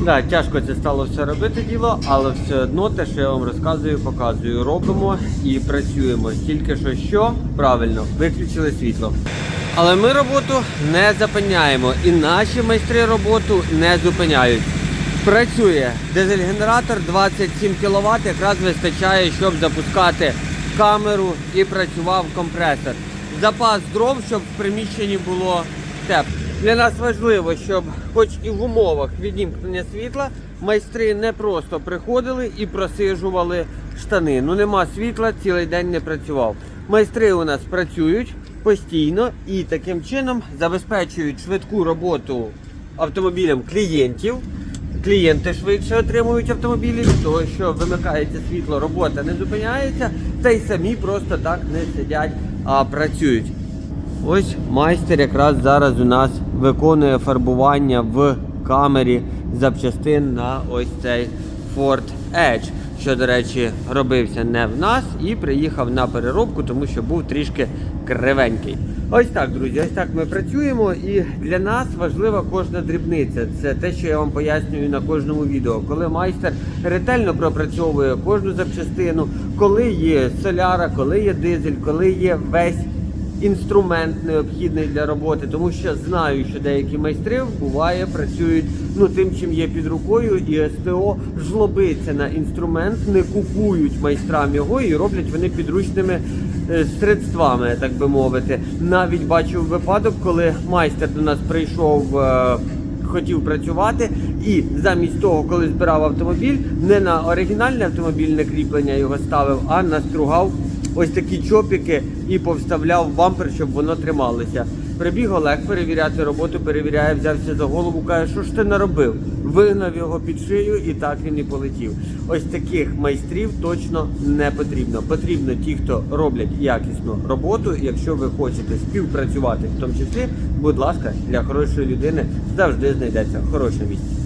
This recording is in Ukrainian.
Да, тяжко це стало все робити діло, але все одно те, що я вам розказую, показую, робимо і працюємо. Тільки що що правильно, виключили світло. Але ми роботу не зупиняємо і наші майстри роботу не зупиняють. Працює дизель-генератор 27 кВт, якраз вистачає, щоб запускати камеру і працював компресор. Запас дров, щоб в приміщенні було тепло. Для нас важливо, щоб хоч і в умовах відімкнення світла майстри не просто приходили і просижували штани. Ну нема світла, цілий день не працював. Майстри у нас працюють постійно і таким чином забезпечують швидку роботу автомобілям клієнтів. Клієнти швидше отримують автомобілі від того, що вимикається світло, робота не зупиняється, та й самі просто так не сидять, а працюють. Ось майстер якраз зараз у нас виконує фарбування в камері запчастин на ось цей Ford Edge, що, до речі, робився не в нас і приїхав на переробку, тому що був трішки кривенький. Ось так, друзі, ось так ми працюємо, і для нас важлива кожна дрібниця. Це те, що я вам пояснюю на кожному відео. Коли майстер ретельно пропрацьовує кожну запчастину, коли є соляра, коли є дизель, коли є весь інструмент необхідний для роботи, тому що знаю, що деякі майстри буває працюють ну тим, чим є під рукою, і СТО жлобиться на інструмент, не купують майстрам його і роблять вони підручними е, средствами, так би мовити. Навіть бачив випадок, коли майстер до нас прийшов. е, Хотів працювати і замість того, коли збирав автомобіль, не на оригінальне автомобільне кріплення його ставив, а настругав ось такі чопіки і повставляв в бампер, щоб воно трималося. Прибіг Олег перевіряти роботу, перевіряє, взявся за голову, каже, що ж ти наробив? Вигнав його під шию і так він і полетів. Ось таких майстрів точно не потрібно. Потрібно ті, хто роблять якісну роботу. Якщо ви хочете співпрацювати, в тому числі, будь ласка, для хорошої людини завжди знайдеться хороше місце.